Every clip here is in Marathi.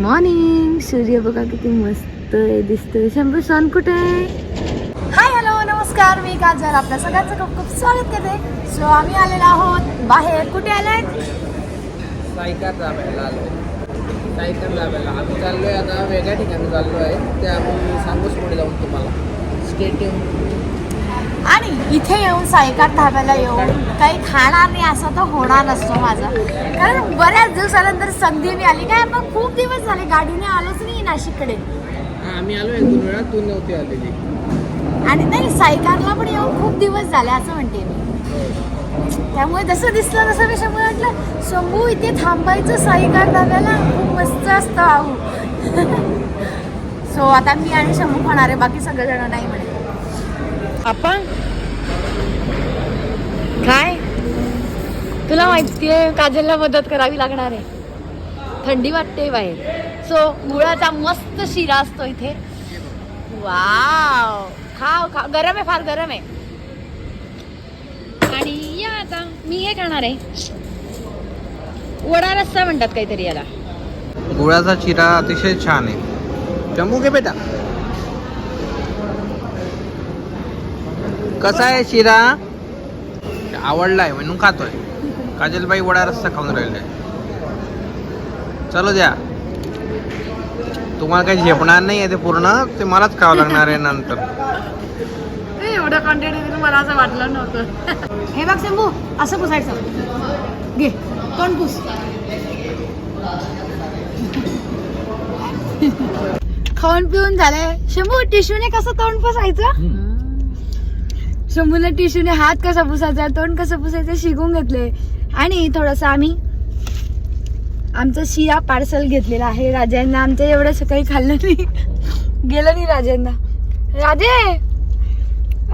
मॉर्निंग सूर्य बघा किती मस्त आहे दिसतोय. शंभू सण कुठे आहे? हाय हॅलो नमस्कार. मी काजल. आपल्या सगळ्यांचं खूप खूप स्वागत करते. सो आम्ही आलेलो आहोत बाहेर. कुठे आलाय सायकल दाबायला आलो. सायकल दाबायला आम्ही चाललोय आता वेगळ्या ठिकाणी चाललो आहे ते आम्ही सांगूच पुढे जाऊन तुम्हाला. स्टेट आणि इथे येऊन सायकात धाब्याला येऊन काही खाणार नाही असं तर होणार नसतो माझं. कारण बऱ्याच दिवसानंतर संधी मिळाली. काय आपण खूप दिवस झाले गाडीने आलोच नाही नाशिककडे. आम्ही आलो एक दोन वेळा तू नव्हती आलेली. आणि नाही सायकारला पण येऊन खूप दिवस झाले असं म्हणते मी. त्यामुळे जसं दिसलं तसं मी शंभू म्हटलं शंभू इथे थांबायचं साईकार धाब्याला खूप मस्त असतं आऊ सो आता मी आणि शंभू खाणार आहे बाकी सगळेजण नाही म्हणे. आपण काय? तुला माहितीये काजलला मदत करावी लागणार आहे. थंडी वाटते बाहेर. सो गुळाचा मस्त शिरा असतो इथे. वाव खाव खा गरम आहे फार गरम आहे. आणि या आता मी हे खाणार आहे. वडा रस्सा म्हणतात काहीतरी याला. गुळाचा चिरा अतिशय छान आहे. जम्मू घे बेटा. कसा आहे शिरा? आवडलाय म्हणून खातोय. काजलबाई वडा रस्ता खाऊन राहिले चलो द्या. तुम्हाला काही झेपणार नाही आहे ते पूर्ण ते मलाच खावं लागणार आहे नंतर. एवढं कॉन्टेंट मला असं वाटलं नव्हतं. हे बघ शंभू असं पुसायचं. घे तोंड पुस? खाऊन पिऊन झालंय. शंभू टिश्यूने कसं तोंड पुसायचं? शंभूने टिश्यूने हात कसा पुसायचा तोंड कसं पुसायचं शिकून घेतले. आणि थोडस आम्ही आमचं शिया पार्सल घेतलेलं आहे. राजांना आमच्या एवढं सकाळी खाल्लं नाही. गेलं नाही राजांना. राजे!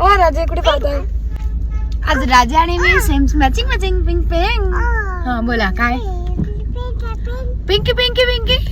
ओ राजे कुठे पाहतोय? आज राजा आणि मी same matching matching pink pink हा बोला काय? पिंकी पिंकी पिंकी.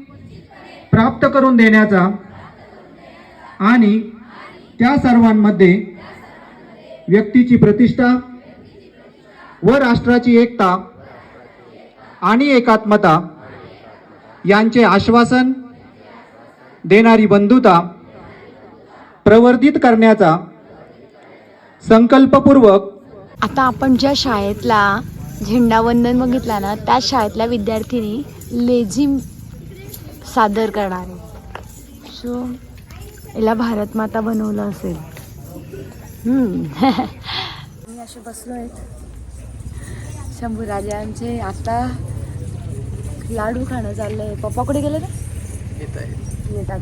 प्राप्त करून देण्याचा आणि त्या सर्वांमध्ये व्यक्तीची प्रतिष्ठा व राष्ट्राची एकता आणि एकात्मता यांचे आश्वासन देणारी बंधुता प्रवर्धित करण्याचा संकल्पपूर्वक आता आपण ज्या शाळेतला झेंडावंदन बघितला ना त्या शाळेतल्या विद्यार्थ्यांनी लेझिम सादर करणार. आहे सो याला भारत माता बनवलं असेल. मी असे बसलो आहेत. शंभू राजांचे आता लाडू खाणं चाललंय. पप्पा कुठे गेले ना येत आहे येतात.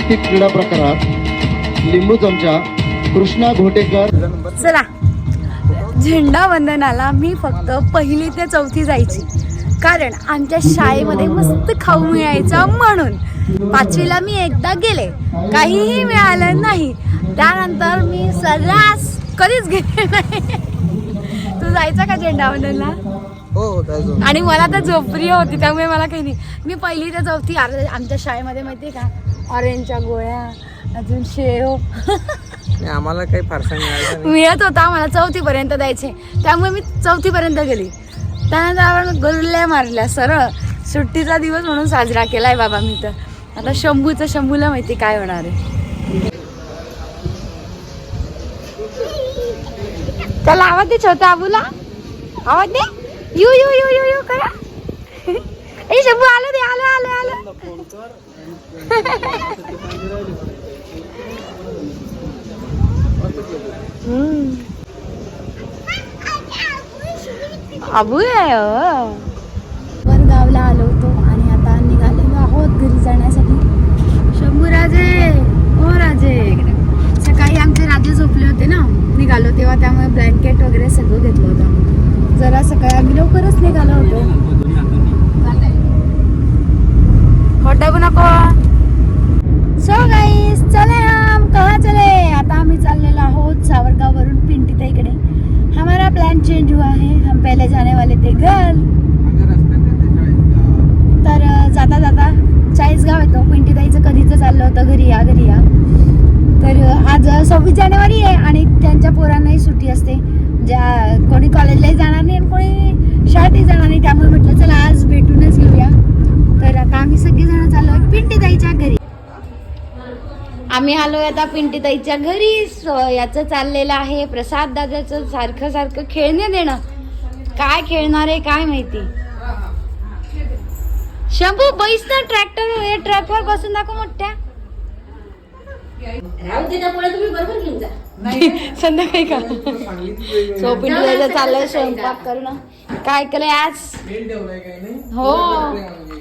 वैयक्तिक क्रीडा प्रकारात लिंबू चमचा कृष्णा घोटेकर. चला झेंडा वंदनाला मी फक्त पहिली ते चौथी जायची. कारण आमच्या शाळेमध्ये मस्त खाऊ मिळायचा म्हणून. पाचवीला मी एकदा गेले. काहीही मिळालं नाही. त्यानंतर मी सर्रास कधीच गेले नाही. तू जायचा का झेंडा वंदनला? हो जायचो आणि मला तर झोपरी होती त्यामुळे मला काही नाही. मी पहिली ते चौथी आमच्या शाळेमध्ये माहिती का? ऑरेंजच्या गोळ्या अजून शेव. नाही, आम्हाला काही फारसा मिळायचं नाही. मिळत होता मला चौथी पर्यंत द्यायचे. त्यामुळे मी चौथी पर्यंत गेली. त्यानंतर आपण गुरल्या मारल्या सरळ. सुट्टीचा दिवस म्हणून साजरा केलाय बाबा मी तर. आता शंभूचं शंभूला माहिती काय होणार आहे. त्याला आवाज दे छोटा आबूला. आवाज दे. यू यू यू यू यू करा. ए शंभू आलं दे आलं आलं आलं. आबू आहे हो. वर गावला आलो होतो आणि आता निघालेलो आहोत घरी जाण्यासाठी. शंभू राजे हो राजे. सकाळी आमचे राजे झोपले होते ना. निघालो तेव्हा त्यामुळे ब्लँकेट वगैरे सगळं घेतलं होतं जरा सकाळी आम्ही लवकरच निघालो होतो. खोटं पण नको सो गाईस चले हम कहाँ चले आता आम्ही चाललेलो आहोत सावरगाव वरून पिंटीताईकडे हमारा प्लान चेंज हुआ है. हम पहले जाने वाले थे घर. तर जाता जाता चाळीसगाव येतो. पिंटीताईचं कधीच चाललं होतं? घरी या घरी या. तर आज सव्वीस जानेवारी आहे आणि त्यांच्या पोरांनाही सुट्टी असते. ज्या कोणी कॉलेजलाही जाणार नाही आणि कोणी शाळेतही जाणार नाही. त्यामुळे म्हटलं चला आज भेटूनच घेऊया. आम्ही आलोय आता पिंटीताईच्या घरी. याचं चाललेलं आहे प्रसाद दादाचं सारखं सारखं खेळणे देणं. काय खेळणार आहे काय माहिती? शंभू बैस ना ट्रॅक्टर ट्रॅकवर बसून दाखव मोठ्या. संध्याकाळी का? सो चाललंय स्वयंपाक करणं. काय केलंय आज? हो.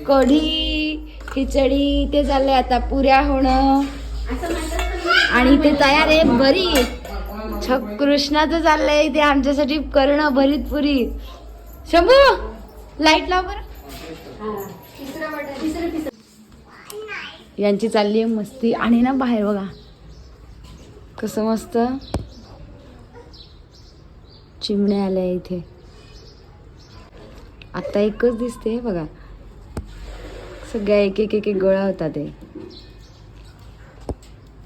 कढी खिचडी ते चाललंय आता पुऱ्या होणं. आणि ते तयार आहे बरी छ- कृष्णाचं चाललंय ते आमच्यासाठी करणं भरीत पुरी. शंभू लाइट लाव बरं. यांची चालली आहे मस्ती. आणि ना बाहेर बघा. कसं मस्त. चिमण्या आल्या इथे. आता एकच दिसते बघा. सगळ्या एक एक एक एक गोळा होता ते.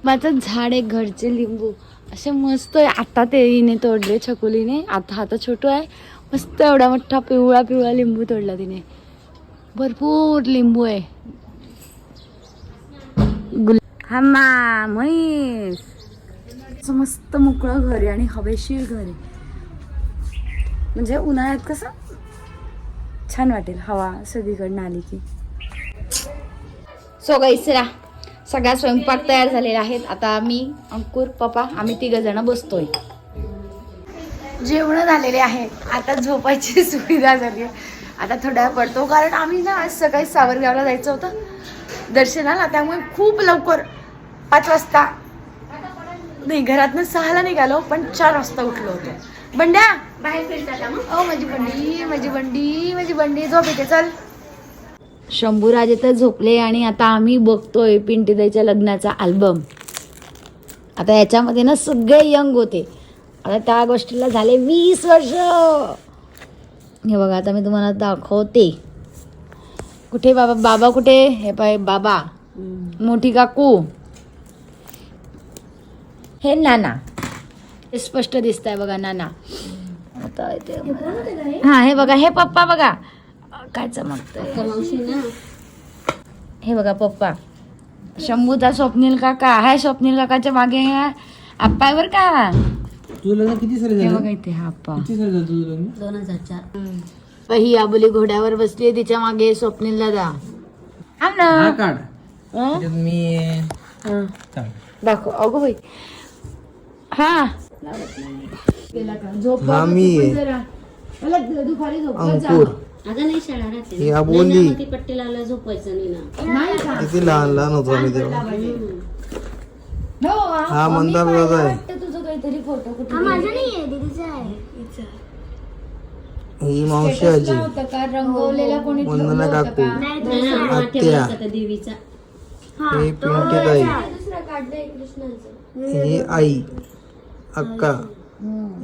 माझं झाड आहे घरचे लिंबू. असे मस्त आहे. आता ते हिने तोडले छकुलीने. आता आता छोटू आहे. मस्त एवढा मोठा पिवळा पिवळा लिंबू तोडला तिने. भरपूर लिंबू आहे. गुल हम्मा म्हैस. असं मस्त मोकळं घर आहे आणि हवेशीर घर आहे. म्हणजे उन्हाळ्यात कसं? छान वाटेल हवा सगळीकडनं आली की. सो गैसरा सगळा स्वयंपाक तयार झालेला आहेत. आता मी अंकुर पप्पा आम्ही तिघ जण बसतोय. जेवण झालेले आहेत. आता झोपायची सुविधा झाली आहे. आता थोड्या वेळ पडतो. कारण आम्ही ना आज सकाळी सावरगावला जायचं होतं. दर्शनाला. त्यामुळे खूप लवकर पाच वाजता. नाही घरातनं सहाला निघालो पण चार वाजता उठलो होतो. बंड्या? बाहेर फिरता ओ माझी बंडी माझी बंडी माझी बंडी. झोप येते चल. शंभूराजे तर झोपले आणि आता आम्ही बघतोय पिंटीताईच्या लग्नाचा अल्बम आता याच्यामध्ये ना सगळे यंग होते. आता त्या गोष्टीला झाले वीस वर्ष. हे बघा आता मी तुम्हाला दाखवते. कुठे बाबा? बाबा कुठे? हे पाय बाबा. मोठी काकू. हे नाना. हे स्पष्ट दिसत आहे बघा नाना. आता हा हे बघा हे पप्पा बघा. काय चमकतंय? हे बघा पप्पा शंभूचा स्वप्नील काका. हाय स्वप्नील काकाच्या मागे ह्या आप्पा आहे बरं का? लग्न किती हे झालं? बघा इथे हा आप्पा. झालं तुझं लग्न ही आबोली घोड्यावर बसली तिच्यामागे स्वप्नील दादा. हा ना. हा हं? मी हं. दाखव. अगो बाई. हा. झोप मी झोप. नाही शाळा राहते ही आबोली. ती पट्टी लावला झोपायचं नाही ना. नाही का? किती लहान लहान होतो आम्ही तेव्हा. हो, हा. हा मी मंदार पाहिलं. दादा आहे. वाटतं तुझं काहीतरी फोटो कुठे ही मावशी स्टेटसला आजी. होतं का? रंगवलेला कोणी ठेवलं वंदना होतं काकू. का? नाही आत्या. ठेवला होता त्या देवीचा ही पिंकी ताई दुसरं काढलंय कृष्णाचं. ही आई अक्का.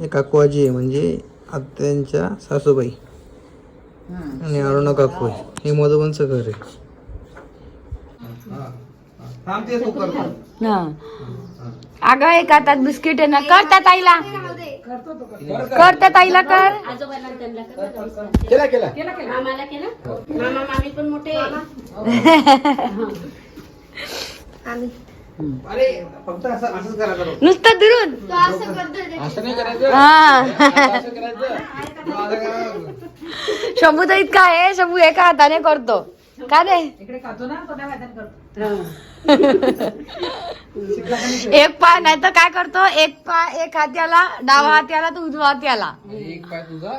हे काकू आजी आहे म्हणजे आत्यांच्या सासूबाई. आणि अरुणा काकू आहे. हे मधुबनचं घर आहे. हा. अगं एक हातात बिस्किट आहे ना. कर त्या ताईला. कर त्या ताईला कर. आजोबांना त्यांना केला केला. मामाला केला? मामा मामी पण मोठे अरे फक्त असं असंच करा करू नुसतं दुरून. असं नाही करायचं हा असं करायचं. शंभू तर इतका आहे शंभू एका हाताने करतो. का रे? एक पाय नाही तर काय करतो? एक पाय एक हात याला डावा हात याला तर उजवा हात याला. एक पाय तुझा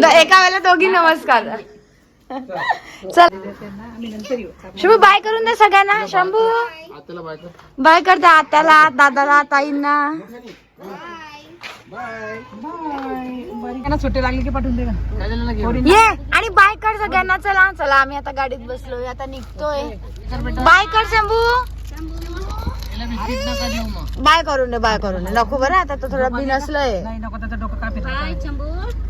द- एका वेळेला दोघी नमस्कार. चल. शंभू बाय करून दे सगळ्यांना. शंभू. बाय कर. बाय करते आत्याला दादाला ताईंना. ये आणि बाय कर सगळ्यांना. चला चला आम्ही आता गाडीत बसलोय आता निघतोय. बाय कर शंभू. बाय करून दे बाय करून दे. नको बरं आता तो थोडा बिनसलोय. चंबू.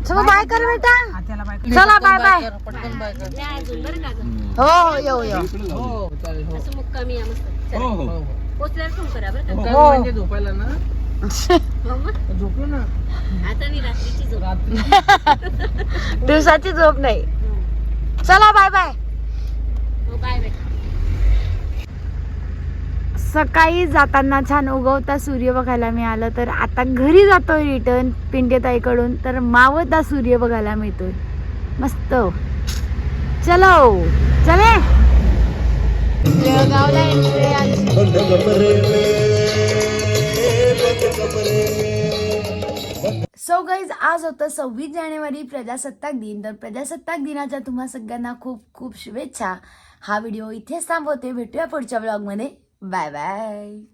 शंभू बाय कर बेटा. चला बाय बाय पटकन बाय कर. नाही अजून बरं का गं हो हो येऊ येऊ. हो चालेल हो. असं मुक्कामी या मस्त. हो हो. पोचल्यावर फोन करा बरं का. काय. म्हणजे झोपायला ना? मग. झोपलो ना? आता मी रात्रीची झोप. रात्री. दिवसाची झोप नाही. चला बाय बाय. बाय बेटा सकाळी जाताना छान उगवता सूर्य बघायला मिळालं तर आता घरी जातोय रिटर्न पिंडेताईकडून तर मावता सूर्य बघायला मिळतोय. मस्त. चलो. चले. जळगावला आली. सो गाईज आज होतं सव्वीस जानेवारी प्रजासत्ताक दिन. तर प्रजासत्ताक दिनाच्या तुम्हा सगळ्यांना खूप खूप शुभेच्छा. हा व्हिडिओ इथेच थांबवते. भेटूया पुढच्या ब्लॉगमध्ये बाय बाय